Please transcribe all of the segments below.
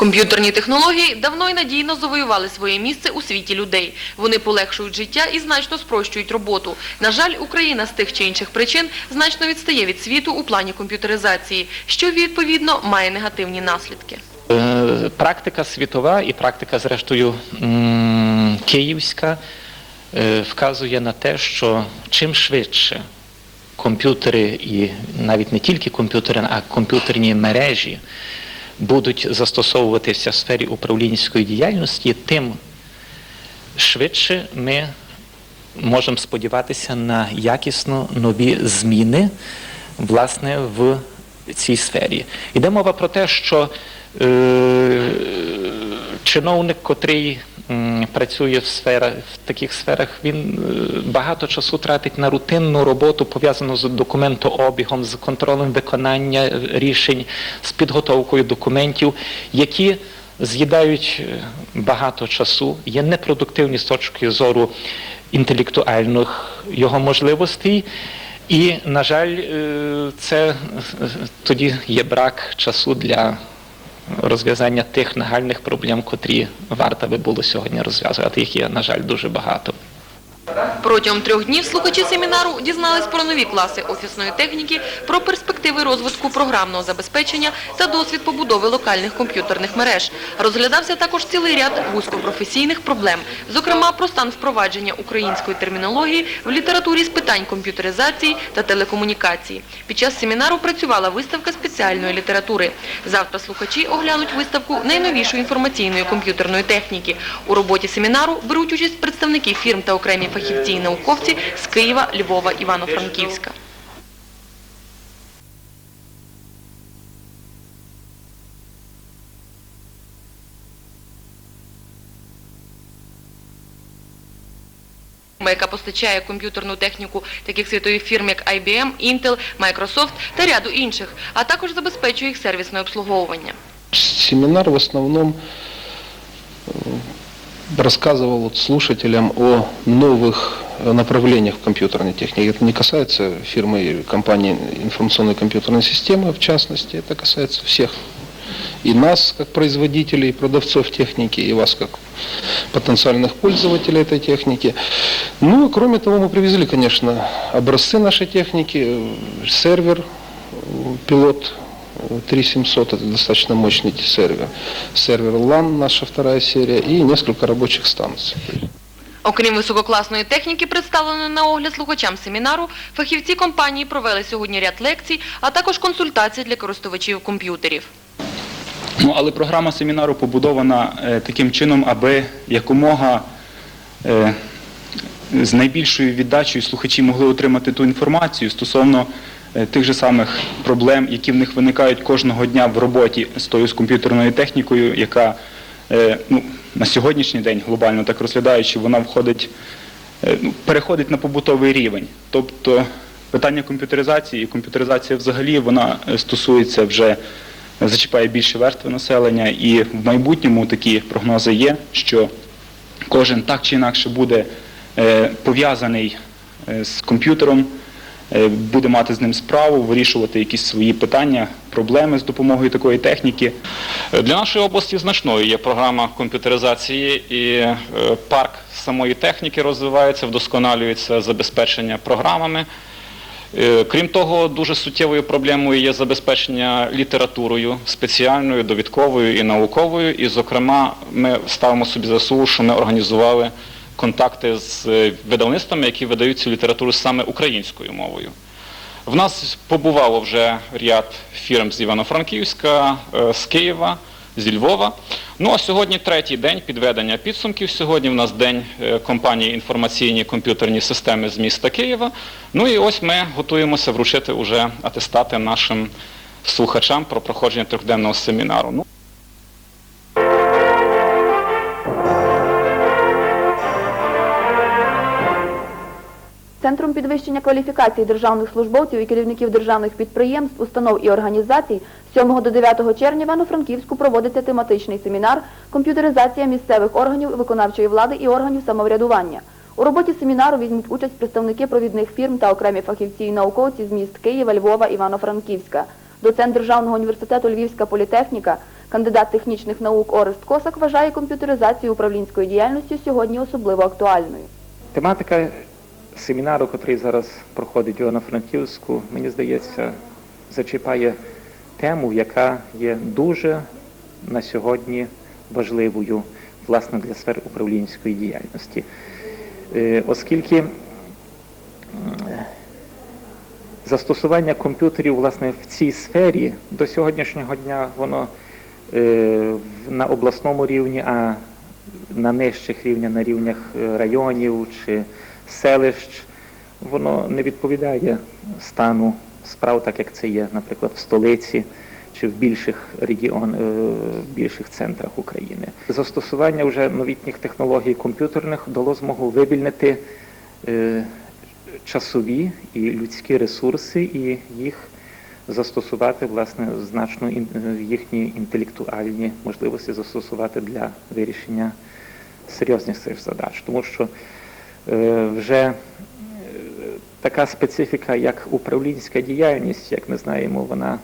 Комп'ютерні технології давно і надійно завоювали своє місце у світі людей. Вони полегшують життя і значно спрощують роботу. На жаль, Україна з тих чи інших причин значно відстає від світу у плані комп'ютеризації, що відповідно має негативні наслідки. Е, Практика світова і практика, зрештою, київська е, вказує на те, що чим швидше комп'ютери і навіть не тільки комп'ютери, а комп'ютерні мережі будуть застосовуватися в сфері управлінської діяльності, тим швидше ми можемо сподіватися на якісно нові зміни власне в цій сфері. Йде мова про те, що е, чиновник, котрий працює в сферах, в таких сферах, він е, багато часу тратить на рутинну роботу, пов'язану з документообігом, з контролем виконання е, рішень, з підготовкою документів, які з'їдають е, багато часу, є непродуктивні з точки зору інтелектуальних його можливостей. І, на жаль, це тоді є брак часу для розв'язання тих нагальних проблем, котрі варто би було сьогодні розв'язувати. Їх є, на жаль, дуже багато. Протягом трьох днів слухачі семінару дізнались про нові класи офісної техніки, про перспективи розвитку програмного забезпечення та досвід побудови локальних комп'ютерних мереж. Розглядався також цілий ряд вузькопрофесійних проблем, зокрема про стан впровадження української термінології в літературі з питань комп'ютеризації та телекомунікації. Під час семінару працювала виставка спеціальної літератури. Завтра слухачі оглянуть виставку найновішої інформаційної комп'ютерної техніки. У роботі семінару беруть участь представники фірм та окремі фахівці і науковці з Києва, Львова, Івано-Франківська. яка постачає комп'ютерну техніку таких світових фірм, як IBM, Intel, Microsoft та ряду інших, а також забезпечує їх сервісне обслуговування. Семинар в основном э, рассказывал вот слушателям о новых э, направлениях в компьютерной технике. Это не касается фирмы и компании информационной компьютерной системы, в частности, это касается всех. И нас, как производителей, и продавцов техники, и вас, как потенциальных пользователей этой техники. Ну, кроме того, мы привезли, конечно, образцы нашей техники, э, сервер, э, пилот 3700, это достаточно мощный сервер, сервер LAN, наша вторая серия, и несколько рабочих станций. Окрім висококласної техніки, представленої на огляд слухачам семінару, фахівці компанії провели сьогодні ряд лекцій, а також консультацій для користувачів комп'ютерів. Ну, але програма семінару побудована е, таким чином, аби якомога е, з найбільшою віддачею слухачі могли отримати ту інформацію стосовно тих же самих проблем, які в них виникають кожного дня в роботі з тою з комп'ютерною технікою, яка е, ну, на сьогоднішній день, глобально так розглядаючи, вона входить, е, ну, переходить на побутовий рівень. Тобто питання комп'ютеризації і комп'ютеризація взагалі вона е, стосується вже зачіпає більше верстви населення, і в майбутньому такі прогнози є, що кожен так чи інакше буде е, пов'язаний е, з комп'ютером, е, буде мати з ним справу, вирішувати якісь свої питання, проблеми з допомогою такої техніки. Для нашої області значною є програма комп'ютеризації і е, парк самої техніки розвивається, вдосконалюється забезпечення програмами. Е, Крім того, дуже суттєвою проблемою є забезпечення літературою спеціальною, довідковою і науковою. І, зокрема, ми ставимо собі заслугу, що ми організували контакти з е, видавництвами, які видають цю літературу саме українською мовою. В нас побувало вже ряд фірм з Івано-Франківська, е, з Києва, зі Львова. Ну а сьогодні третій день підведення підсумків. Сьогодні в нас день е, компанії інформаційні комп'ютерні системи з міста Києва. Ну і ось ми готуємося вручити уже атестати нашим слухачам про проходження трьохденного семінару. Підвищення кваліфікації державних службовців і керівників державних підприємств, установ і організацій з 7 до 9 червня Івано-Франківську проводиться тематичний семінар «Комп'ютеризація місцевих органів виконавчої влади і органів самоврядування». У роботі семінару візьмуть участь представники провідних фірм та окремі фахівці і науковці з міст Києва, Львова, Івано-Франківська. Доцент Державного університету Львівська політехніка, Кандидат технічних наук Орест Косак вважає комп'ютеризацію управлінської діяльності сьогодні особливо актуальною. Тематика семінару, який зараз проходить у Івано-Франківську, мені здається, зачіпає тему, яка є дуже на сьогодні важливою власне для сфери управлінської діяльності. Е, Оскільки застосування комп'ютерів власне в цій сфері до сьогоднішнього дня воно е, на обласному рівні, а на нижчих рівнях, на рівнях е, районів чи селищ, воно не відповідає стану справ, так як це є, наприклад, в столиці чи в більших регіон, е, в більших центрах України. Застосування вже новітніх технологій комп'ютерних дало змогу вивільнити е, часові і людські ресурси і їх застосувати власне значно е, їхні інтелектуальні можливості застосувати для вирішення серйозних задач, тому що вже е, така специфіка, як управлінська діяльність, як ми знаємо, вона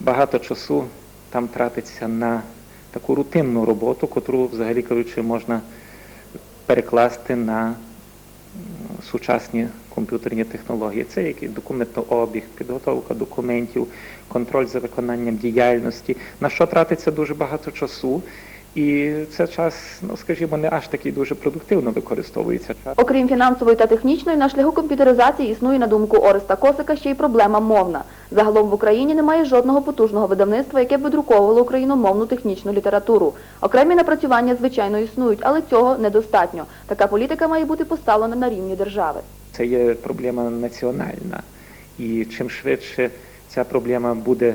багато часу там тратиться на таку рутинну роботу, котру, взагалі кажучи, можна перекласти на сучасні комп'ютерні технології. Це який документообіг, підготовка документів, контроль за виконанням діяльності, на що тратиться дуже багато часу. І це час, ну скажімо, не аж такий дуже продуктивно використовується. Окрім фінансової та технічної, на шляху комп'ютеризації існує, на думку Ореста Косика, ще й проблема мовна. Загалом в Україні немає жодного потужного видавництва, яке б видруковувало україномовну технічну літературу. Окремі напрацювання, звичайно, існують, але цього недостатньо. Така політика має бути поставлена на рівні держави. Це є проблема національна. І чим швидше ця проблема буде е,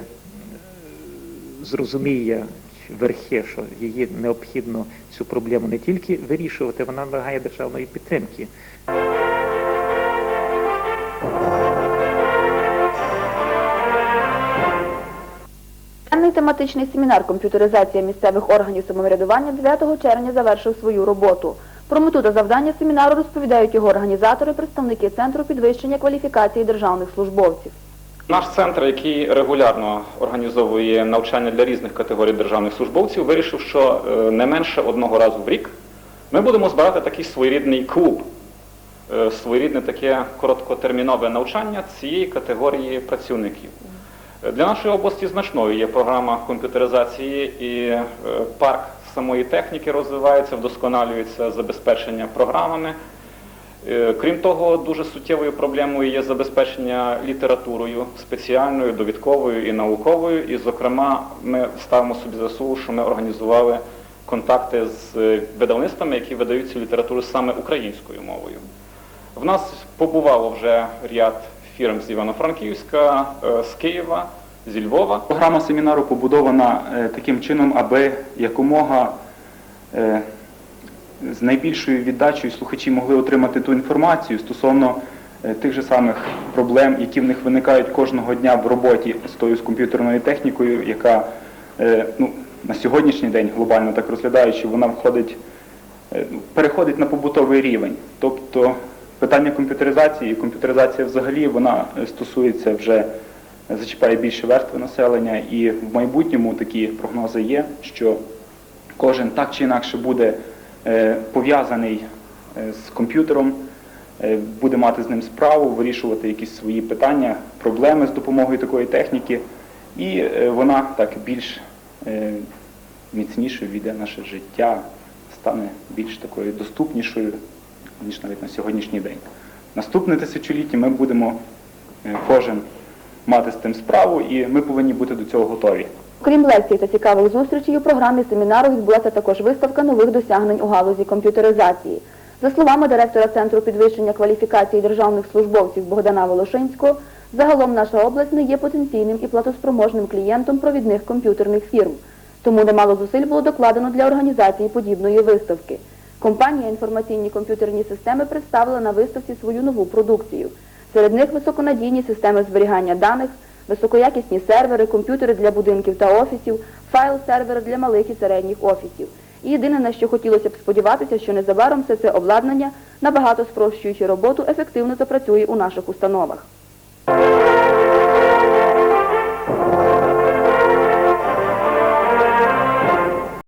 зрозуміє верхи, що її необхідно цю проблему не тільки вирішувати, вона вимагає державної підтримки. Денний тематичний семінар «Комп'ютеризація місцевих органів самоврядування» 9 червня завершив свою роботу. Про мету та завдання семінару розповідають його організатори, представники Центру підвищення кваліфікації державних службовців. Наш центр, який регулярно організовує навчання для різних категорій державних службовців, вирішив, що е, не менше одного разу в рік ми будемо збирати такий своєрідний клуб, е, своєрідне таке короткотермінове навчання цієї категорії працівників. Е, Для нашої області значною є програма комп'ютеризації і парк самої техніки розвивається, вдосконалюється забезпечення програмами. Е, Крім того, дуже суттєвою проблемою є забезпечення літературою спеціальною, довідковою і науковою. І, зокрема, ми ставимо собі заслугу, що ми організували контакти з е, видавництвами, які видають цю літературу саме українською мовою. В нас побувало вже ряд фірм з Івано-Франківська, е, з Києва, зі Львова. Програма семінару побудована таким чином, аби якомога з найбільшою віддачею слухачі могли отримати ту інформацію стосовно е, тих же самих проблем, які в них виникають кожного дня в роботі з тою з комп'ютерною технікою, яка е, ну, на сьогоднішній день, глобально так розглядаючи, вона входить, е, ну, переходить на побутовий рівень. Тобто питання комп'ютеризації, комп'ютеризація взагалі вона стосується вже зачіпає більше верстви населення, і в майбутньому такі прогнози є, що кожен так чи інакше буде пов'язаний е, з комп'ютером, е, буде мати з ним справу, вирішувати якісь свої питання, проблеми з допомогою такої техніки, і е, вона так більш е, міцнішою війде наше життя, стане більш такою доступнішою, ніж навіть на сьогоднішній день. Наступне тисячоліття ми будемо е, кожен мати з тим справу, і ми повинні бути до цього готові. Крім лекцій та цікавих зустрічей, у програмі семінару відбулася також виставка нових досягнень у галузі комп'ютеризації. За словами директора Центру підвищення кваліфікації державних службовців Богдана Волошинського, загалом наша область не є потенційним і платоспроможним клієнтом провідних комп'ютерних фірм. Тому немало зусиль було докладено для організації подібної виставки. Компанія інформаційні комп'ютерні системи представила на виставці свою нову продукцію. Серед них високонадійні системи зберігання даних, високоякісні сервери, комп'ютери для будинків та офісів, файл-сервери для малих і середніх офісів. І єдине, на що хотілося б сподіватися, що незабаром все це обладнання, набагато спрощуючи роботу, ефективно запрацює у наших установах.